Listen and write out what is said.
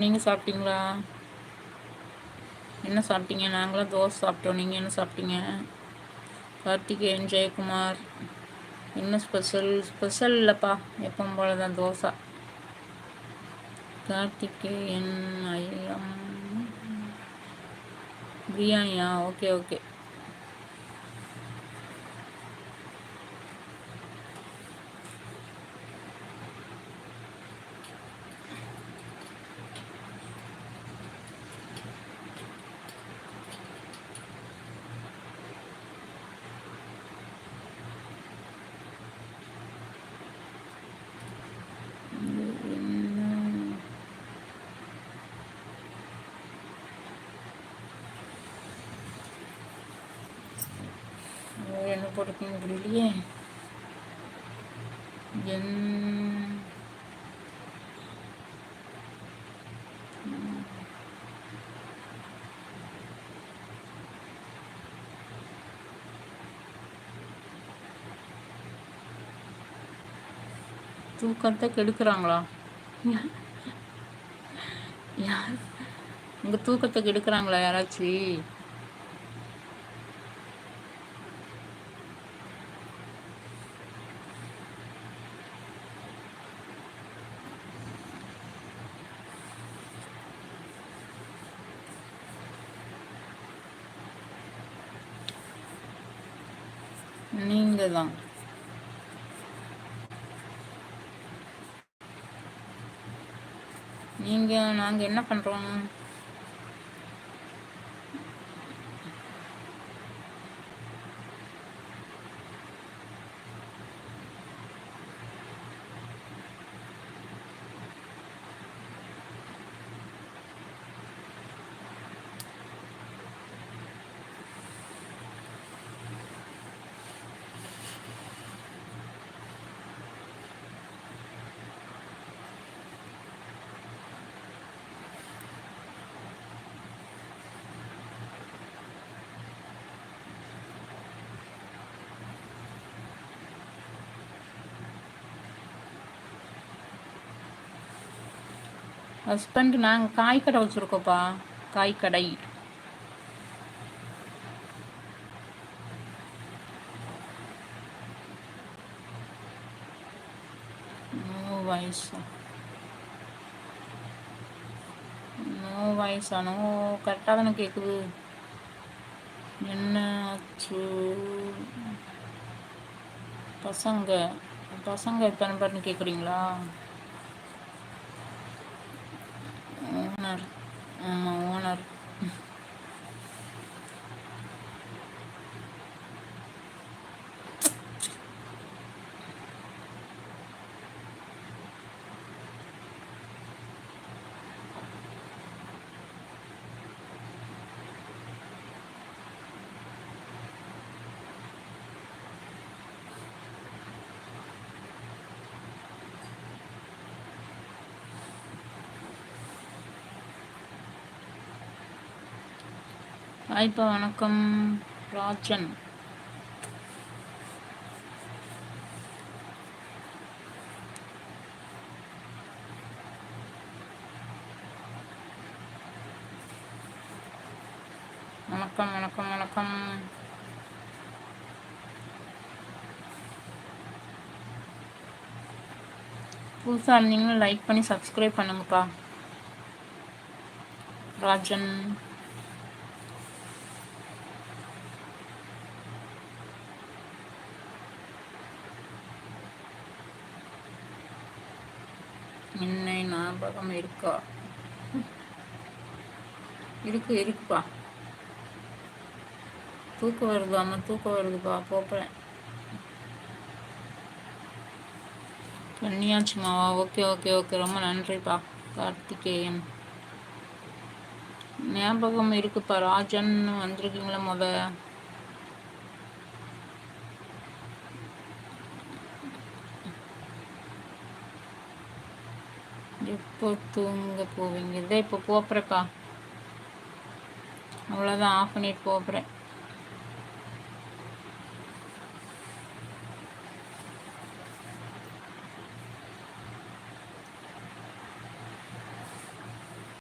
நீங்கள் சாப்பிட்டீங்களா? என்ன சாப்பிட்டீங்க? நாங்களாம் தோசை சாப்பிட்டோம். நீங்கள் என்ன சாப்பிட்டீங்க? கார்த்திகேயன் ஜெயக்குமார் என்ன ஸ்பெஷல் ஸ்பெஷல் இல்லைப்பா. எப்பவும் போல தான் தோசை கார்த்திகேயன் ஐயம். பிரியாணியா? Okay okay. என்ன போட்டுக்கோங்க இல்லையே என் தூக்கத்தை கெடுக்கிறாங்களா? யார்? உங்கள் தூக்கத்தை கெடுக்கிறாங்களா யாராச்சும் நீங்க தான் நீங்க நாங்க என்ன பண்றோம்? ஹஸ்பண்ட் நாங்கள் காய் கடை வச்சுருக்கோப்பா காய் கடை நோ வயசா. நோ வயசா? நோ கரெக்டாக தானே கேட்குது என்ன ஆச்சு பசங்க பசங்க எத்தனை பேர்னு கேட்குறீங்களா আপনার ஆமாம் ஹாய்ப்பா வணக்கம் ராஜன். வணக்கம் வணக்கம் வணக்கம். புதுசாக இருந்தீங்கன்னா லைக் பண்ணி சப்ஸ்கிரைப் பண்ணுங்கப்பா. ராஜன். என்னை ஞாபகம் இருக்கா? இருக்கு இருக்குப்பா. தூக்கம் வருதாம்மா தூக்கம் வருதுப்பா. போப்பேன் கன்னியாச்சுமாவா ஓகே ஓகே ஓகே. ரொம்ப நன்றிப்பா கார்த்திகேயன். ஞாபகம் இருக்குப்பா. ராஜன் வந்திருக்கீங்களா முத? எப்போ தூங்க போவீங்க? இதான் இப்போ போப்புறேப்பா அவ்வளோதான் ஆஃப் பண்ணிட்டு போப்புறேன்